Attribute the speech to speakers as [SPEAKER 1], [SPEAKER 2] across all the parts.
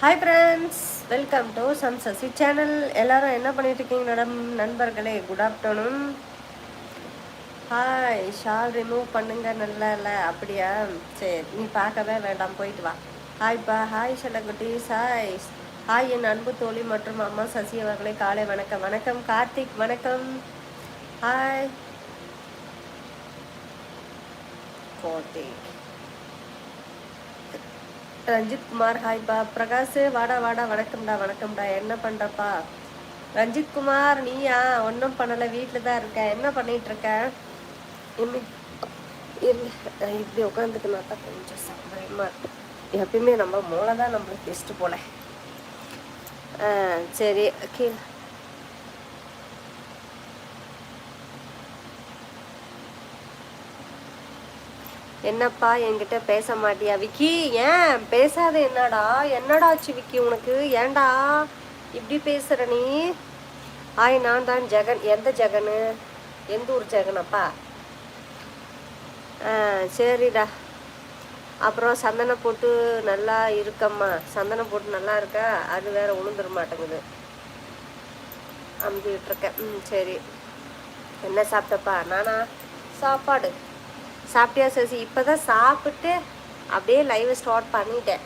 [SPEAKER 1] Hi friends welcome to சம் Sasi channel எல்லாரும் என்ன பண்ணிட்டு இருக்கீங்க மேடம் நண்பர்களே good afternoon hi shawl remove பண்ணுங்க நல்லா இல்லை அப்படியா? சரி நீ பார்க்கவே வேண்டாம் போயிட்டு வா. ஹாய்ப்பா ஹாய் செல்லக்குட்டீஸ் ஹாய் ஹாய் என் அன்பு தோழி மற்றும் அம்மா சசி அவர்களே காலை வணக்கம். வணக்கம் கார்த்திக் வணக்கம். ஹாய் கார்த்திக் ரஞ்சித் குமார். ஹாய்ப்பா பிரகாஷ் வாடா வாடா. வணக்கம்டா வணக்கம்டா. என்ன பண்ணுறப்பா ரஞ்சித் குமார் நீயா? ஒன்றும் பண்ணலை. வீட்டில் தான் இருக்க. என்ன பண்ணிட்டு இருக்க? இல்லை இப்படி உட்காந்துக்குனா தான் கொஞ்சம் சௌகரியமா இருக்கு. எப்பயுமே நம்ம மூளை தான் நம்மளுக்கு பெஸ்ட்டு போல. சரி கீழே. என்னப்பா என்கிட்ட பேச மாட்டியா? விக்கி ஏன்? பேசாத என்னடா? என்னடா ஆச்சு விக்கி உனக்கு? ஏண்டா இப்படி பேசுற நீ? ஆய் நான் தான் ஜெகன். எந்த ஜெகனு? எந்த ஊர் ஜெகனப்பா? ஆ சரிடா. அப்புறம் சந்தனம் போட்டு நல்லா இருக்கம்மா. சந்தனம் போட்டு நல்லா இருக்கா? அது வேற உளுந்துட மாட்டேங்குது. அமுக்கிட்டு இருக்கேன். ம் சரி. என்ன சாப்பிட்டப்பா? நானா? சாப்பாடு. சாப்பிட்டியா சசி? இப்போ தான் சாப்பிட்டு அப்படியே லைவ் ஸ்டார்ட் பண்ணிட்டேன்.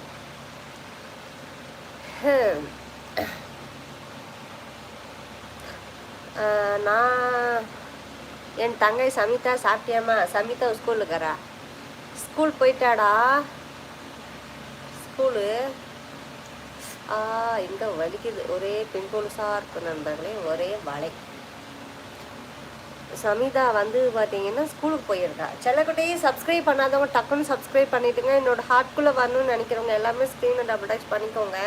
[SPEAKER 1] நான் என் தங்கை சமிதா சாப்பிட்டியாம்மா? சமிதா ஸ்கூலுக்குறா ஸ்கூல் போயிட்டாடா. ஸ்கூலு ஆ இங்கே வலிக்குது. ஒரே பின்பொலுசாக இருக்கும் நண்பர்களே. ஒரே வலை. சமிதா வந்து பார்த்தீங்கன்னா ஸ்கூலுக்கு போயிருந்தா செல்லக்குட்டையே சப்ஸ்கிரைப் பண்ணாதவங்க டக்குன்னு சப்ஸ்கிரைப் பண்ணிவிட்டுங்க என்னோட ஹார்ட்குள்ளே வரணும்னு நினைக்கிறவங்க எல்லாமே ஸ்க்ரீனை டபுள் டச் பண்ணிக்கோங்க.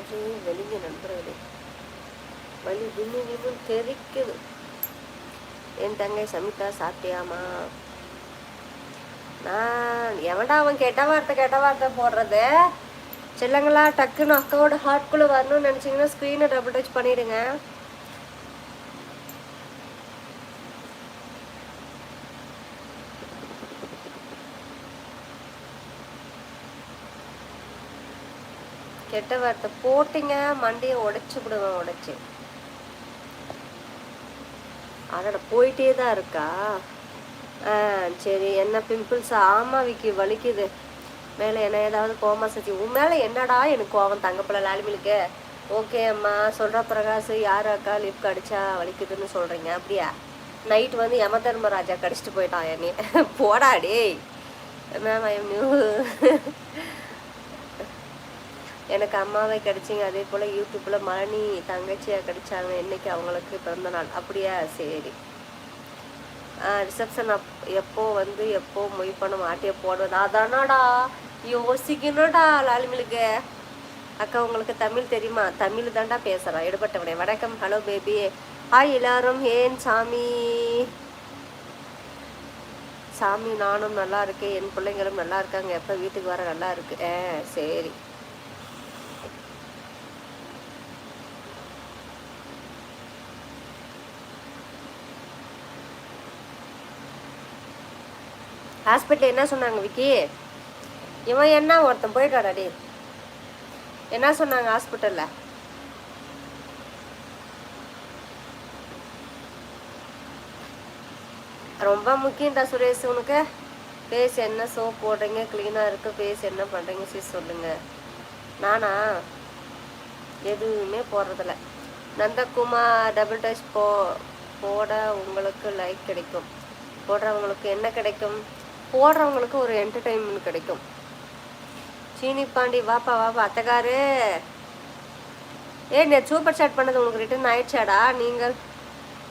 [SPEAKER 1] ஒரே வெளிங்க நண்பர்களே. வலி விம்மு தெரிக்குது. என் தங்கை சமிதா சாப்பிட்டியாமா நான் எவன்டா அவன் கெட்ட வார்த்தை கெட்ட வார்த்தை போடுறது? சில்லங்களா டக்குன்னு அக்காவோட ஹார்ட்குள்ளே வரணும்னு நினச்சிங்கன்னா ஸ்க்ரீனை டபுள் டச் பண்ணிடுங்க. கெட்ட வார்த்தை போட்டிங்க மண்டையை உடைச்சு விடுவேன் உடைச்சு. அதோட போயிட்டே தான் இருக்கா? ஆ சரி என்ன பிம்பிள்ஸ் ஆமா விக்கி வலிக்குது. மேலே என்ன ஏதாவது கோமா சச்சி உன் மேலே என்னடா எனக்கு கோவம் தங்கப்பிள்ள லாலிமிலுக்கு ஓகே அம்மா சொல்கிற பிரகாஷ் யார் அக்கா லிஃப்ட் அடித்தா வலிக்குதுன்னு சொல்கிறீங்க அப்படியா? நைட் வந்து யம தர்மராஜா கடிச்சிட்டு போயிட்டான் என்னைய. போடா டேய். மேம் ஐ நியூ எனக்கு அம்மாவை கிடைச்சிங்க. அதே போல் யூடியூப்பில் மழனி தங்கச்சியாக கிடைச்சாங்க. இன்னைக்கு அவங்களுக்கு பிறந்த நாள். அப்படியா? சரி. ரிசப்ஷன் அப் எப்போ வந்து எப்போ மொய் பண்ண மாட்டிய போடுவது அதானாடா. யோசிக்கணும்டா லாலிமிலுக்கு. அக்கா உங்களுக்கு தமிழ் தெரியுமா? தமிழ் தாண்டா பேசுகிறான் எடுபட்டவனே வணக்கம். Hello baby. ஹாய் எல்லாரும். ஏன் சாமி? சாமி நானும் நல்லா இருக்கேன். என் பிள்ளைங்களும் நல்லா இருக்காங்க. எப்போ வீட்டுக்கு வர நல்லா இருக்கு. ஆ சரி. ஹாஸ்பிட்டல் என்ன சொன்னாங்க விக்கி? இவன் என்ன ஒருத்தன் போயிட்டாடா டே என்ன சொன்னாங்க ஹாஸ்பிட்டலில்? ரொம்ப முக்கியம்டா சுரேஷ் உனக்கு? ஃபேஸ் என்ன சோப் போடுறீங்க க்ளீனாக இருக்குது ஃபேஸ் என்ன பண்ணுறீங்க சீ சொல்லுங்க. நானா? எதுவுமே போடுறதில்ல. நந்தகுமார் டபுள் டச் போ போட உங்களுக்கு லைக் கிடைக்கும். போடுறவங்களுக்கு என்ன கிடைக்கும்? போடுறவங்களுக்கு ஒரு என்டர்டைன்மெண்ட் கிடைக்கும். சீனி பாண்டி வாப்பா வாப்பா அத்தகாரு ஏ நீ சூப்பர் சாட் பண்ணது உங்களுக்கு ரிட்டர்ன் ஆயிடுச்சாடா? நீங்கள்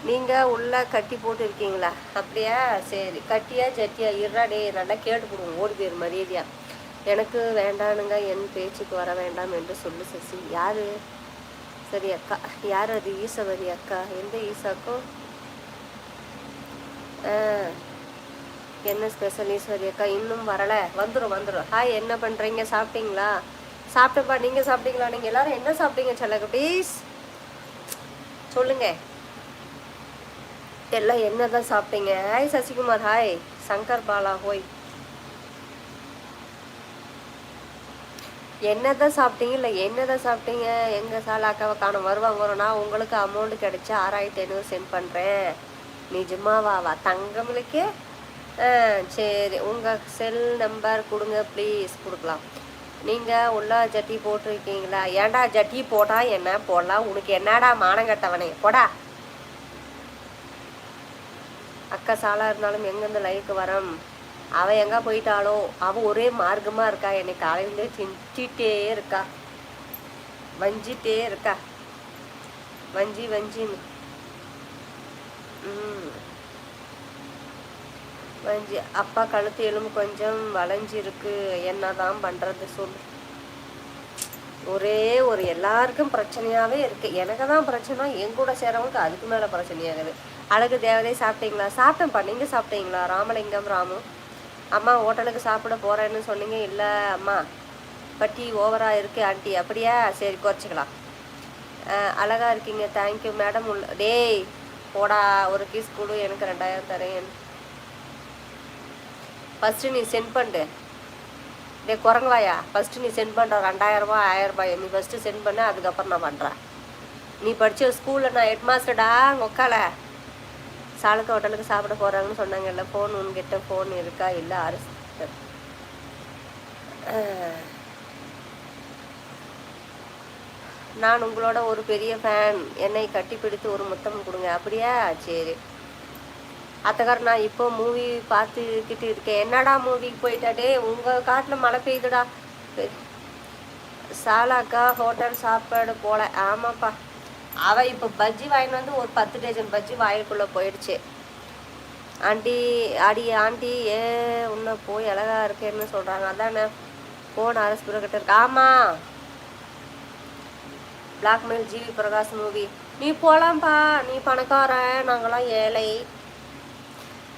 [SPEAKER 1] நீங்கள் உள்ளே கட்டி போட்டு இருக்கீங்களா அப்படியா? சரி. கட்டியா ஜட்டியா? இருடா டே நல்லா கேட்டு கொடுங்க ஓடி போயிரு மரியாதையா. எனக்கு வேண்டானுங்க. என் பேச்சுக்கு வர வேண்டாம் என்று சொல்லு சசி. யார்? சரி அக்கா. யார் அது? ஈசவரி அக்கா. எந்த ஈசாக்கும்? ஆ என்ன ஸ்பெஷல் ஈஸ்வரி அக்கா? இன்னும் வரல. வந்துடும் வந்துடும் ஹாய் என்ன பண்ணுறீங்க சாப்பிட்டீங்களா? சாப்பிட்டப்பா நீங்கள் சாப்பிட்டீங்களா? நீங்கள் எல்லாரும் என்ன சாப்பிட்டீங்க செல்லகுட்டீஸ் சொல்லுங்க. எல்லாம் என்னதான் சாப்பிட்டீங்க? ஹாய் சசிகுமார். ஹாய் சங்கர் பாலா ஹோய். என்னதான் சாப்பிட்டீங்க? இல்லை என்னதான் சாப்பிட்டீங்க? எங்கள் சாலாக்காவை காணும். வருவாங்க வரும் நான் உங்களுக்கு அமௌண்ட் கிடைச்சா ஆறாயிரத்தி ஐநூறு சென்ட் பண்ணுறேன் நிஜமாவாவா தங்கமலுக்கே சரி. உங்கள் செல் நம்பர் கொடுங்க ப்ளீஸ் கொடுக்கலாம். நீங்கள் உள்ள ஜட்டி போட்டிருக்கீங்களா? ஏன்டா ஜட்டி போட்டால் என்ன? போடலாம். உனக்கு என்னடா மானம் கட்டவனே? போடா. அக்கா சாலாக இருந்தாலும் எங்கேருந்து லைவுக்கு வரோம்? அவள் எங்கே போயிட்டாளோ? அவள் ஒரே மார்க்கமாக இருக்கா? என்னை காலையில சிஞ்சிட்டே இருக்கா. வஞ்சிட்டே இருக்கா. வஞ்சி வஞ்சின்னு. ம். வஞ்சி அப்பா கழுத்து எலும்பு கொஞ்சம் வளைஞ்சிருக்கு. என்னதான் பண்ணுறது சொல்லு. ஒரே ஒரு எல்லாருக்கும் பிரச்சனையாகவே இருக்குது எனக்கு தான் பிரச்சனை என் கூட சேரவங்களுக்கு அதுக்கு மேலே பிரச்சனையாகுது. அழகு தேவதை சாப்பிட்டீங்களா? சாப்பிட்டேன்ப்பா. நீங்கள் சாப்பிட்டீங்களா? ராமலிங்கம் ராமு. அம்மா ஹோட்டலுக்கு சாப்பிட போகிறேன்னு சொன்னீங்க. இல்லை அம்மா. பட்டி ஓவராக இருக்கு ஆண்டி. அப்படியா? சரி குறைச்சிக்கலாம். அழகாக இருக்கீங்க. தேங்க்யூ மேடம் உள்ள டேய் போடா. ஒரு கீஸ் கொடு. எனக்கு ரெண்டாயிரம் தரேன். ஃபஸ்ட்டு நீ சென்ட் பண்ணு டே குரங்குவாயா ஃபஸ்ட்டு நீ சென்ட் பண்ணுற ரெண்டாயிரரூபா ஆயிரரூபாய் நீ ஃபஸ்ட்டு சென்ட் பண்ணு அதுக்கப்புறம் நான் பண்ணுறேன் நீ படித்த ஸ்கூலில் நான் ஹெட் மாஸ்டர்டா உக்கால சாலுக்கு ஹோட்டலுக்கு சாப்பிட போகிறாங்கன்னு சொன்னாங்கல்ல ஃபோன் உன்கிட்ட ஃபோன் இருக்கா இல்லை அரசு நான் உங்களோட ஒரு பெரிய ஃபேன் என்னை கட்டிப்பிடித்து ஒரு முத்தம் கொடுங்க. அப்படியா? சரி. அத்தக்கார நான் இப்போ மூவி பார்த்துக்கிட்டு இருக்கேன். என்னடா மூவிக்கு போயிட்டாடே உங்கள் காட்டில் மழை பெய்யுதுடா. சாலாக்கா ஹோட்டல் சாப்பாடு போல. ஆமாப்பா. அவள் இப்போ பஜ்ஜி வாங்கிட்டு வந்து ஒரு பத்து டஜன் பஜ்ஜி வாயிலுக்குள்ளே போயிடுச்சு. ஆண்டி அடி ஆண்டி ஏ உன்ன போய் அழகா இருக்கேன்னு சொல்கிறாங்க அதானே? ஃபோன் அரசு புறக்கிட்ட இருக்கு. ஆமாம் பிளாக்மெயில் ஜிவி பிரகாஷ் மூவி நீ போலாம்ப்பா. நீ பணக்காரன். நாங்களாம் ஏழை.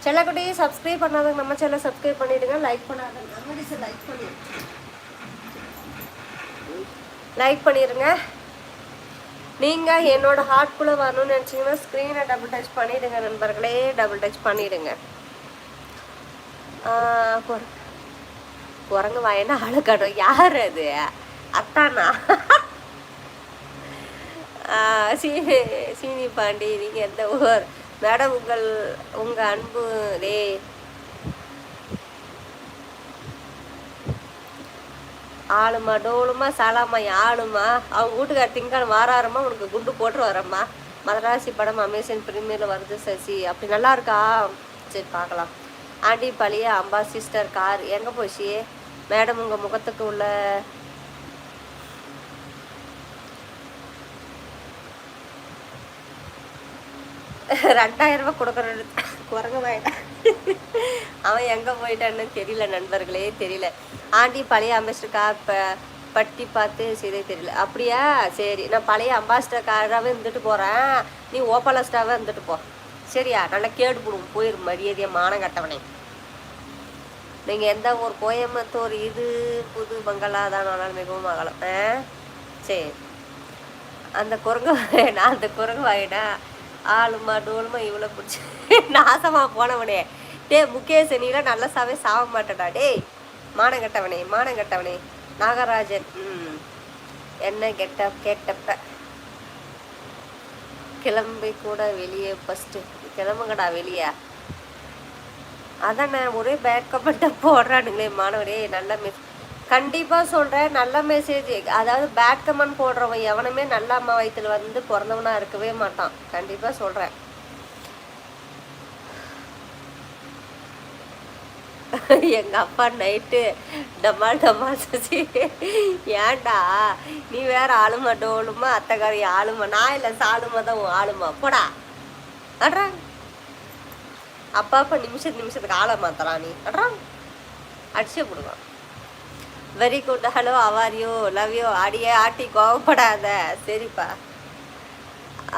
[SPEAKER 1] செல்லக்குட்டி சப்ஸ்கிரைப் பண்ணாதவங்க நம்ம சேனல் சப்ஸ்கிரைப் பண்ணிடுங்க. லைக் பண்ணாதவங்க நம்ம லைக் பண்ணிடுங்க. லைக் பண்ணிடுங்க. நீங்கள் என்னோட ஹார்ட்குள்ளே வரணும்னு நினச்சிங்கன்னா ஸ்க்ரீனை டபுள் டச் பண்ணிவிடுங்க நண்பர்களே. டபுள் டச் பண்ணிவிடுங்க ஆஹ் வாயினா குரங்கு அழுக்கடும் யார் அது? அத்தானா? சீனி சீனி பாண்டி நீங்கள் எந்த ஊர்? மேடம் உங்கள் உங்கள் அன்பு டே. ஆளுமா டோலுமா சாலாமா ஆளுமா? அவங்க வீட்டுக்கார திங்கள் வாராரமா? உனக்கு குண்டு போட்டு வரம்மா. மதராசி படம் அமேசான் ப்ரீமியரில் வருது சசி. அப்படி நல்லா இருக்கா? சரி பார்க்கலாம். ஆண்டி பழைய அம்பா சிஸ்டர் கார் எங்கே போச்சு? மேடம் உங்கள் முகத்துக்கு உள்ள ரெண்டாயிரம் ரூபாய் கொடுக்குறது குரங்கு வாயிட்டா அவன் எங்கே போயிட்டான்னு தெரியல நண்பர்களே தெரியல. ஆண்டி பழைய அம்பாசிடர் கார் ப பட்டி பார்த்து செய்தே தெரியல. அப்படியா? சரி நான் பழைய அம்பாசிடர் காராகவே இருந்துட்டு போகிறேன் நீ ஓப்பலஸ்டாவே இருந்துட்டு போ. சரியா? நல்லா கேடு போடுவோம் போயிரு மரியாதையை மானம் கட்டவனே. நீங்கள் எந்த ஊர்? கோயம்புத்தூர் இது புது பங்களா தான் ஆனாலும் மிகவும் அகலம். ஆ? சரி. அந்த குரங்கு நான் அந்த குரங்கு வாயினா ஆளுமா டோலுமா இவ்வளோ பிடிச்சி நாசமா போனவனே. டேய் முகேஷ் நீலாம் நல்லா சாவே சாவ மாட்டேடா டேய் மானங்கட்டவனே மானங்கட்டவனே நாகராஜன் ம். என்ன கெட்ட கேட்டப்ப. கிளம்பி கூட வெளியே ஃபஸ்ட்டு கிளம்புங்கடா வெளியே. அதானே ஒரே பேக்கப்பட்ட போடுறானுங்களே மாணவரே நல்லா மிஸ் கண்டிப்பாக சொல்கிறேன் நல்ல மெசேஜ் அதாவது பேட் கமெண்ட் போடுறவன் எவனுமே நல்ல அம்மா வயித்துல வந்து பிறந்தவனா இருக்கவே மாட்டான். கண்டிப்பாக சொல்கிறேன் எங்க அப்பா நைட்டு டமால் டமால் சசி. ஏன்டா? நீ வேற ஆளுமா டோலுமா அத்தைக்காரி ஆளுமா? நான் இல்லை சாலுமா தான் உன் ஆளுமா. போடா. அட்ரா அப்பா அப்பா நிமிஷத்து நிமிஷத்துக்கு ஆளை மாத்தலாம் நீ. அட்ரா அடிச்சே போடுவான். Very good hello how are you love you அடியே ஆட்டி கோவப்படாத. சரிப்பா.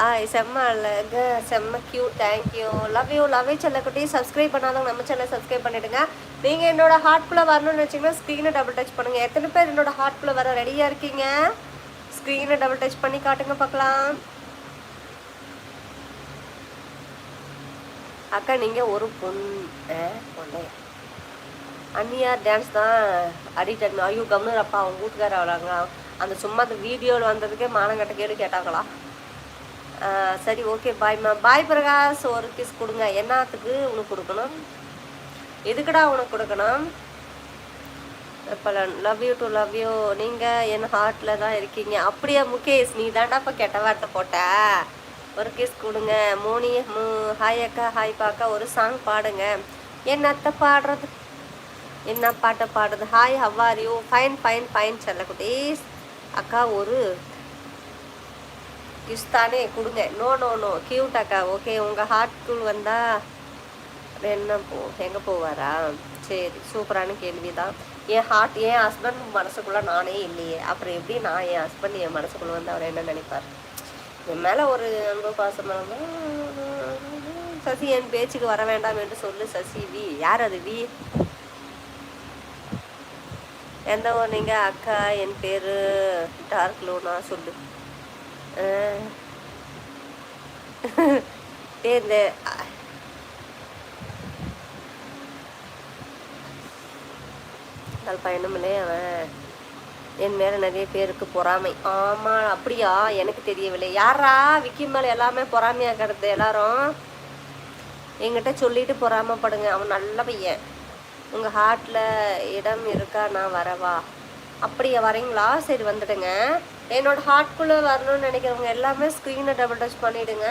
[SPEAKER 1] ஆய் செம்ம அழகு. செம்ம Q thank you love you love you செல்லக்குட்டி. சப்ஸ்கிரைப் பண்ணாதவங்க நம்ம சேனல் சப்ஸ்கிரைப் பண்ணிவிடுங்க நீங்கள் என்னோட ஹார்ட்குள்ளே வரணும்னு வச்சிங்கன்னா ஸ்க்ரீனை டபுள் டச் பண்ணுங்கள் எத்தனை பேர் என்னோட ஹார்ட்குள்ளே வர ரெடியாக இருக்கீங்க? ஸ்க்ரீனை டபுள் டச் பண்ணி காட்டுங்க பார்க்கலாம். அக்கா நீங்கள் ஒரு பொண்ணு பொண்ணே. அன்னியார் டான்ஸ் தான் அடிக்ட் ஐயோ கம்னு அவங்க வீட்டுக்கார வராங்க அந்த சும்மா அந்த வீடியோவில் வந்ததுக்கே மானங்கட்ட கேடு கேட்டாங்களா சரி ஓகே பாய்மா பாய் பிரகாஷ் ஒரு கிஸ் கொடுங்க. என்னத்துக்கு உனக்கு கொடுக்கணும்? எதுக்குடா உனக்கு கொடுக்கணும்? இப்போ love you too love you நீங்கள் என் ஹார்ட்டில் தான் இருக்கீங்க. அப்படியா முகேஷ் நீ தாண்டா இப்போ கெட்ட வார்த்தை போட்ட? ஒரு கிஸ் கொடுங்க. மோனி மூ ஹாய் அக்கா ஹாய் பாக்கா ஒரு சாங் பாடுங்க. என்னத்தை பாடுறது? என்ன பாட்டை பாடுறது? Hi how are you fine fine fine செல்லக்குட்டீஸ் அக்கா ஒரு கிஸ் தானே கொடுங்க. நோ நோ நோ கியூட் அக்கா. ஓகே உங்கள் ஹார்ட்குள் வந்தால் என்ன போ எங்கே போவாரா? சரி சூப்பரான கேள்வி தான் என் ஹார்ட் என் ஹஸ்பண்ட் மனசுக்குள்ளே நானே இல்லையே. அப்புறம் எப்படி நான் என் ஹஸ்பண்ட் என் மனசுக்குள்ளே வந்து அவர் என்ன நினைப்பார்? என் மேலே ஒரு அன்பு பாசமாக சசி என் பேச்சுக்கு வர வேண்டாம் என்று சொல்லு சசி வி. யார் அது வி? எந்த ஊர் நீங்கள் அக்கா என் பேர் டார்க் லூனா சொல்லு. இந்த அது பயணமில்லே அவன் என் மேலே நிறைய பேருக்கு பொறாமை. ஆமாம் அப்படியா? எனக்கு தெரியவில்லை. யாரா விக்கி மேலே எல்லாமே பொறாமையாக கிடது எல்லாரும். என்கிட்ட சொல்லிட்டு பொறாமப்படுங்க. அவன் நல்ல பையன். உங்கள் ஹார்ட்டில் இடம் இருக்கா? நான் வரவா? அப்படியா வரீங்களா? சரி வந்துடுங்க. என்னோட ஹார்ட்குள்ளே வரணும்னு நினைக்கிறவங்க எல்லாமே ஸ்க்ரீனை டபுள் டச் பண்ணிவிடுங்க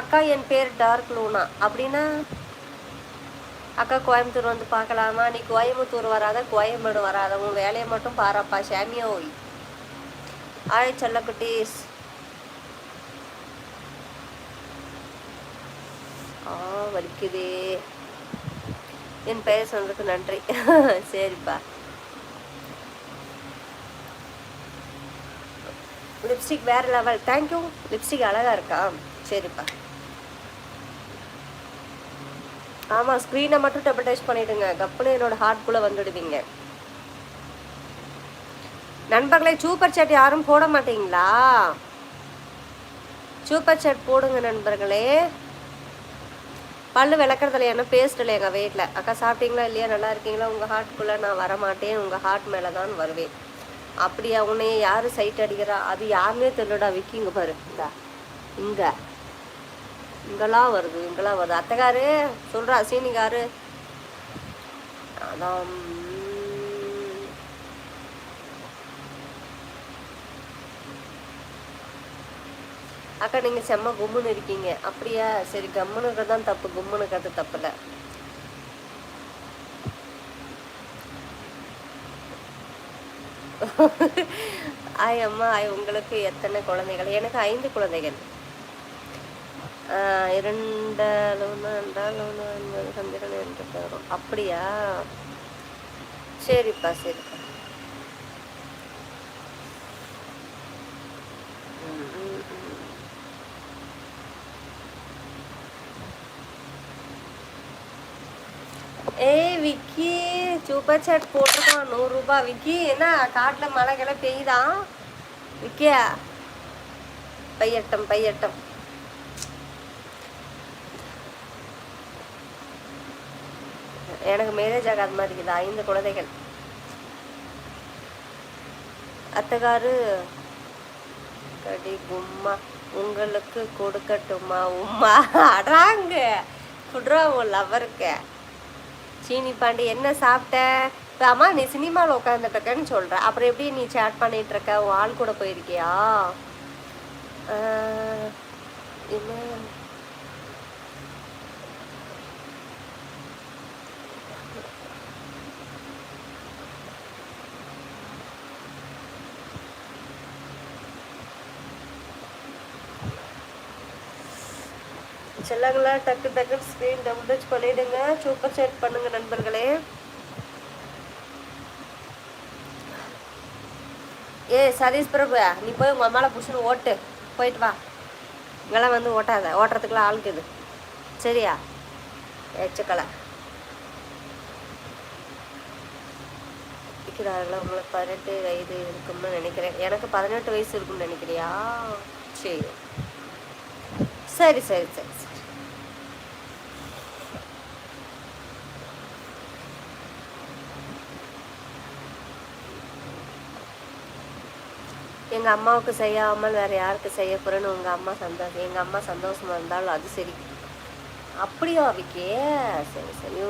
[SPEAKER 1] அக்கா என் பேர் டார்க் லூனா. அப்படின்னா அக்கா கோயம்புத்தூர் வந்து பார்க்கலாமா? நீ கோயம்புத்தூர் வராத கோயம்பேடு வராத. உன் வேலையை மட்டும் பாருப்பா சாமியோ ஆய் செல்லக்குட்டீஸ் ஆ வலிக்குதே. என் பெயர் சொன்னதுக்கு நன்றி. சரிப்பா. லிப்ஸ்டிக் வேற லெவல் தேங்க்யூ லிப்ஸ்டிக் அழகா இருக்கா? சரிப்பா. ஆமாம் ஸ்க்ரீனை மட்டும் டபுள் டச் பண்ணிடுங்க. கப்புன்னு என்னோட ஹார்ட்குள்ளே வந்துடுவீங்க. நண்பர்களே சூப்பர் சாட் யாரும் போட மாட்டீங்களா? சூப்பர் சாட் போடுங்க நண்பர்களே. பல்லு விளக்குறதுல என்ன பேஸ்ட் இல்லை எங்கள் வீட்டில் அக்கா சாப்பிட்டீங்களா இல்லையா? நல்லா இருக்கீங்களா? உங்கள் ஹார்ட்குள்ளே நான் வரமாட்டேன். உங்கள் ஹார்ட் மேலே தான் வருவேன். அப்படியா? உன்னைய யார் சைட் அடிக்கிறா? அது யாருன்னே தெரியலடா விக்கி இங்கே பாரு. இந்தா. இங்கே. இங்கெல்லாம் வருது இங்கெல்லாம் வருது. அத்தைக்காரு சொல்கிறா சீனிக்காரு. அதான் அக்கா நீங்கள் செம்ம கும்முன்னு இருக்கீங்க. அப்படியா? சரி கம்முன்னு இருக்கிறது தான் தப்பு. கும்முன்னு இருக்கிறது தப்பு இல்லை ஆய் அம்மா ஆய் உங்களுக்கு எத்தனை குழந்தைகள்? எனக்கு ஐந்து குழந்தைகள். இரண்டு அளவுனா ரெண்டால் அளவுனா சந்திரன் என்று அப்படியா? சரிப்பா சரிப்பா ம், ம், ம். ஏய் விக்கி சூப்பர் சாட் போட்டிருக்கோம் நூறுரூபா விக்கி என்ன காட்டில் மழை கிளை பெய்யுதா விக்கியா? பையட்டம் பையட்டம். எனக்கு மேரேஜ் ஆகாத மாதிரி இருக்குது. ஐந்து குழந்தைகள். அத்தகாரு கடி உம்மா உங்களுக்கு கொடுக்கட்டுமா உம்மா? அடாங்க. குடுறா உன் லவருக்கு சீனி பாண்டி என்ன சாப்பிட்ட? இப்போ அம்மா நீ சினிமாவில் உட்காந்துட்ருக்கேன்னு சொல்கிற அப்புறம் எப்படி நீ சேட் பண்ணிகிட்டு இருக்க உன் ஆள் கூட போயிருக்கியா? என்ன? செல்லங்களா டக்கு டக்குன்னு ஸ்க்ரீன் டபுள் டச் பண்ணிடுங்க. சூப்பர் சேட் பண்ணுங்க நண்பர்களே. ஏ சதீஷ் பிரபு நீ போய் உங்கள் அம்மாவில் புடிச்சுன்னு ஓட்டு. போயிட்டு வா. இங்கெல்லாம் வந்து ஓட்டாத. ஓட்டுறதுக்குலாம் ஆளுக்குது சரியா? எச்சக்கலை இருக்கிறார்களா? உங்களுக்கு பதினெட்டு வயது இருக்கும்னு நினைக்கிறேன். எனக்கு பதினெட்டு வயசு இருக்கும்னு நினைக்கிறியா? சரி. சரி சரி சரி. எங்கள் அம்மாவுக்கு செய்யாமல் வேறு யாருக்கு செய்ய போகிறேன்னு உங்கள் அம்மா சந்தோஷம். எங்கள் அம்மா சந்தோஷமாக இருந்தாலும் அது சரி. அப்படியா அவிக்கே சரி சரி யூ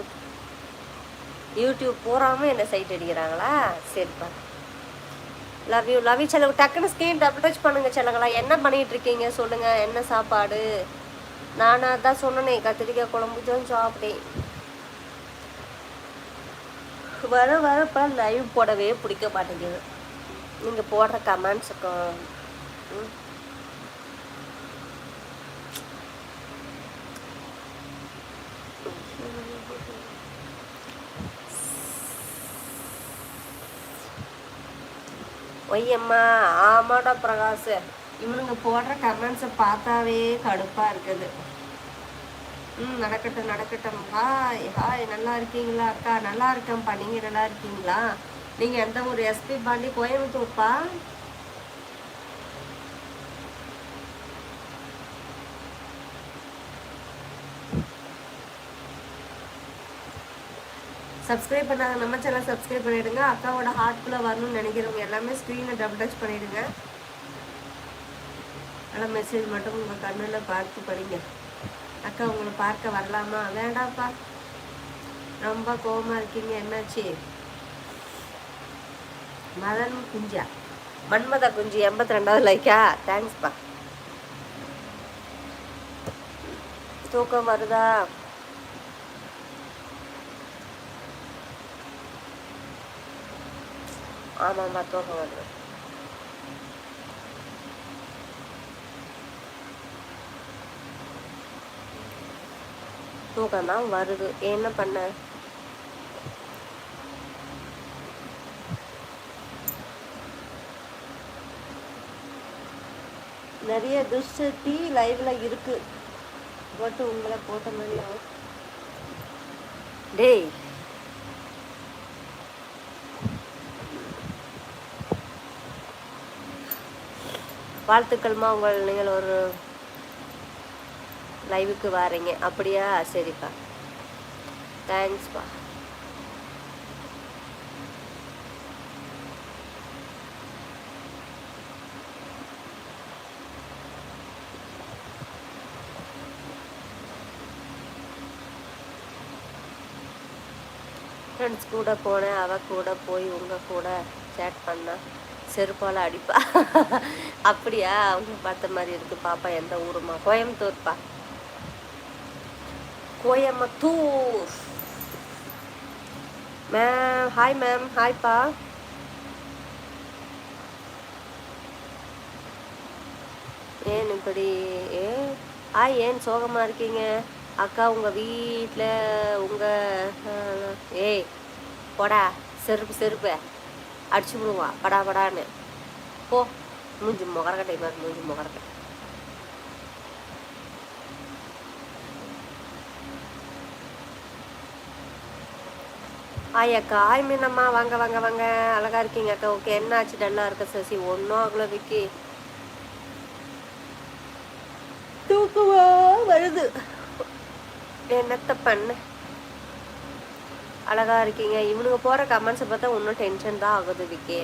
[SPEAKER 1] யூடியூப் போகாமல் என்ன சைட் அடிக்கிறாங்களா? சரிப்பா லவ் யூ லவ் யூ செலவு. டக்குன்னு ஸ்க்ரீன் டபுள் டச் பண்ணுங்கள் செல்லங்களா என்ன பண்ணிகிட்டு இருக்கீங்க? சொல்லுங்கள் என்ன சாப்பாடு? நானும் அதான் சொன்னனே கத்திரிக்காய் குழம்பு தான் சாப்பிட்டேன். வர வரப்ப லைவ் போடவே பிடிக்க மாட்டேங்குது. நீங்கள் போடுற கமெண்ட்ஸுக்கும் ஒய்யம்மா ஆமாடா பிரகாஷ். இவனுங்க போடுற கமெண்ட்ஸை பார்த்தாவே கடுப்பாக இருக்குது. ம் நடக்கட்டும் நடக்கட்டும். ஹாய் ஹாய் நல்லா இருக்கீங்களா அக்கா? நல்லா இருக்கேன்ப்பா. நீங்கள் நல்லா இருக்கீங்களா? நீங்கள் எந்த ஊர்? எஸ்பி பாண்டி கோயம்புத்தூர்ப்பா சப்ஸ்கிரைப் பண்ணாத நம்ம சேனல் சப்ஸ்கிரைப் பண்ணிடுங்க. அக்காவோட ஹார்ட்குள்ளே வரணும்னு நினைக்கிறவங்க எல்லாமே ஸ்க்ரீனை டபுள் டச் பண்ணிடுங்க. ஆனால் மெசேஜ் மட்டும் உங்கள் கண்ணில் பார்த்து படிங்க. அக்கா உங்களை பார்க்க வரலாமா? வேண்டாம்ப்பா. ரொம்ப கோபமாக இருக்கீங்க. என்னாச்சு? மதன் குஞ்சா மன்மதா குஞ்சு எண்பத்தி ரெண்டாவது லைக்கா தேங்க்ஸ்ப்பா தூக்கம் வருதா? ஆமாம்மா தூக்கம் வருது. தூக்கம்? தான் வருது. என்ன பண்ண? நிறைய துஷ்டி லைவ்ல இருக்கு. போட்டு உங்களை போட்ட மாதிரி டேய். வாழ்த்துக்கள்மா உங்கள் நீங்கள் ஒரு லைவுக்கு வாரீங்க. அப்படியா? சரிப்பா. தேங்க்ஸ்ப்பா ஃப்ரெண்ட்ஸ் கூட போனேன் அவ கூட போய் உங்க கூட சேட் பண்ணா. செருப்பால அடிப்பா. அப்படியா? அவங்க பார்த்த மாதிரி இருக்கு. பாப்பா எந்த ஊருமா? கோயம்புத்தூர்ப்பா. கோயம்புத்தூர். மேம் ஹாய் மேம் ஹாய்ப்பா ஏன் இப்படி? ஏ ஆ ஏன் சோகமா இருக்கீங்க? அக்கா உங்க வீட்டில் உங்க ஏய் போடா செருப்பு செருப்பு. அடிச்சு விடுவான் படா படான்னு. போ மூஞ்சி முகரக்கட்டை மாதிரி மூஞ்சி முகரக்கட்டை. ஆய் அக்கா ஆய் மீனம்மா வாங்க வாங்க வாங்க. அழகா இருக்கீங்க அக்கா. ஓகே என்ன ஆச்சு? டல்லா இருக்க சசி ஒன்றும் ஆகல விக்கி. தூக்கமா வருது. என்னத்த பண்ண? அழகா இருக்கீங்க. இவனுங்க போற கமெண்ட்ஸை பார்த்தா இன்னும் டென்ஷன் தான் ஆகுது விக்கே.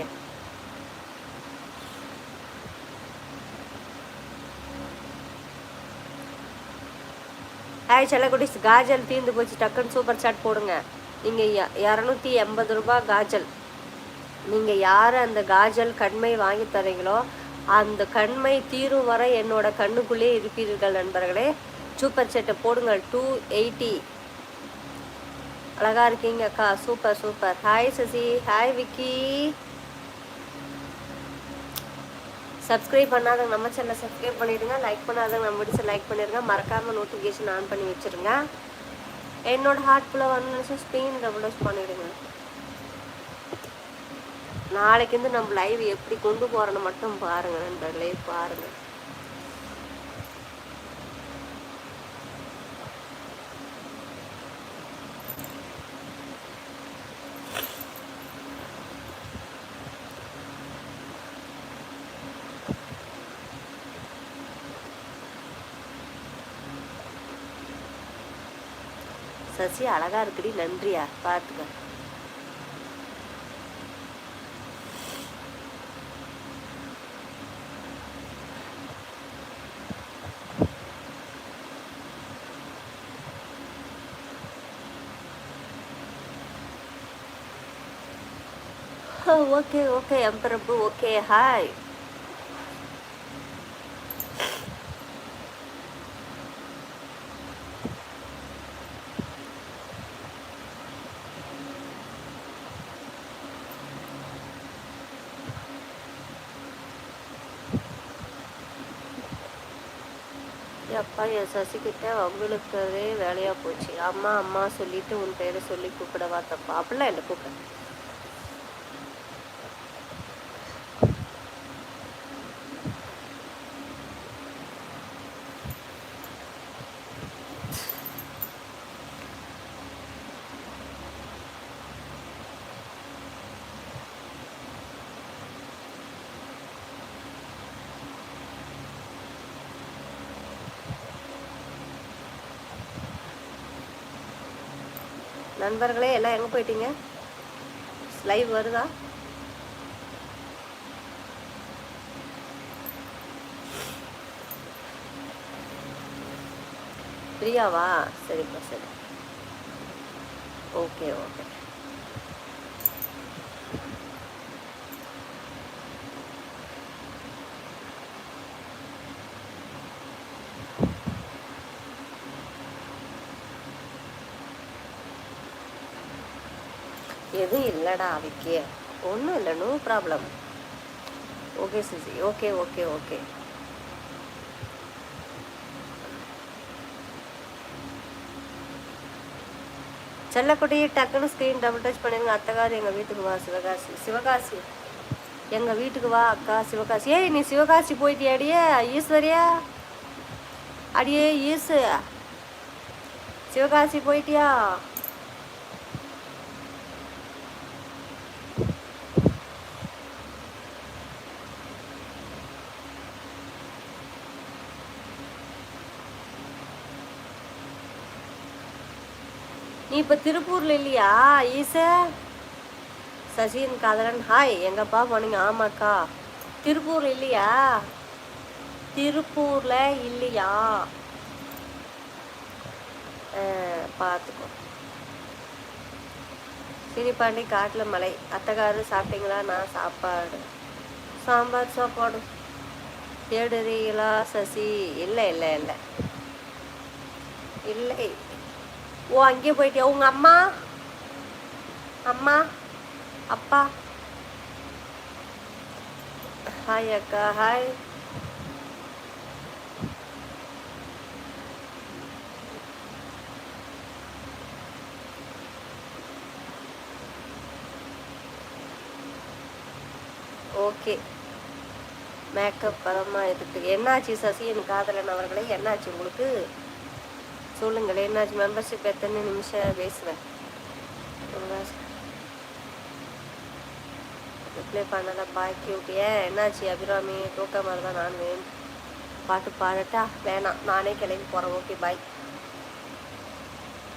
[SPEAKER 1] ஹாய் செல்லக்குடிஸ் காஜல் தீர்ந்து போச்சு. டக்குன்னு சூப்பர் சாட் போடுங்க. நீங்கள் இரநூத்தி எண்பது ரூபாய் காஜல். நீங்கள் யார் அந்த காஜல் கண்மை வாங்கி தரீங்களோ அந்த கண்மை தீரும் வரை என்னோட கண்ணுக்குள்ளே இருப்பீர்கள் நண்பர்களே. சூப்பர் செட்டை போடுங்கள் டூ எயிட்டி அழகா இருக்கீங்க அக்கா. Super super. Hi Sasi. Hi Vicky. Subscribe பண்ணாதவங்க நம்ம சேனலை சப்ஸ்கிரைப் பண்ணிடுங்க. லைக் பண்ணாதவங்க நம்ம வீடியோஸை லைக் பண்ணிடுங்க. மறக்காமல் நோட்டிஃபிகேஷன் ஆன் பண்ணி வச்சிருங்க. என்னோட ஹார்ட்குள்ளே வந்து ஸ்பெயின் டபுள்ஸ் பண்ணிவிடுங்க நாளைக்கு வந்து நம்ம லைவ் எப்படி கொண்டு போகிறோன்னு மட்டும் பாருங்கள் நண்பர்களே பாருங்கள் சசி அழகா இருக்குடி. நன்றியா. பார்த்துக்க ஓகே ஓகே எம்பரப்பு ஓகே ஹாய். அப்பா என் சசிக்கிட்ட அவங்களுக்கவே வேலையாக போச்சு. அம்மா அம்மா சொல்லிட்டு உன் பேரை சொல்லி கூப்பிடவா தப்பா அப்படிலாம் என்ன கூப்பிட நண்பர்களே எல்லாம் எங்கே போயிட்டீங்க? லைவ் வருதா? பிரியாவா? சரிப்பா சரி. ஓகே ஓகே இல்லைடா அவைக்கு. ஒன்றும் இல்லை நோ ப்ராப்ளம் ஓகே சிசி. ஓகே ஓகே ஓகே செல்லக்குட்டி டக்குன்னு ஸ்க்ரீன் டபுள் டச் பண்ணிடுங்க அத்தகாரு எங்கள் வீட்டுக்கு வா சிவகாசி. சிவகாசி எங்கள் வீட்டுக்கு வா அக்கா சிவகாசி. ஏய் நீ சிவகாசி போயிட்டியா அடியே? ஈஸ்வரியா? அடியே ஈசு. சிவகாசி போயிட்டியா? இப்போ திருப்பூர்ல இல்லையா? ஈச? சசின் காதலன். ஹாய் எங்கப்பா போனீங்க? ஆமாக்கா. திருப்பூர் இல்லையா? திருப்பூர்ல இல்லையா? பார்த்துக்கோ சினிப்பாண்டி காட்டில் மலை. அத்தைக்காரு சாப்பிட்டீங்களா? நான் சாப்பாடு. சாம்பார் சாப்பாடு. தேடுறீங்களா சசி? இல்லை இல்லை இல்லை. இல்லை. ஓ அங்கேயே போயிட்டியா உங்க அம்மா அம்மா அப்பா ஹாய் அக்கா ஹாய் ஓகே மேக்கப் பரமாக இருக்குது என்னாச்சு சசி என் காதலன் அவர்களே? என்னாச்சு உங்களுக்கு? சொல்லுங்கள் என்னாச்சு? மெம்பர்ஷிப் எத்தனை நிமிஷம் பேசுவேன்? ரிப்ளை பண்ணல. பாய் கியூட் என்னாச்சு? அபிராமி தூக்க மாதிரி தான் நான் வேணும் பாட்டு பாடட்டா? வேணாம். நானே கிளம்பி போகிறேன் ஓகே பாய்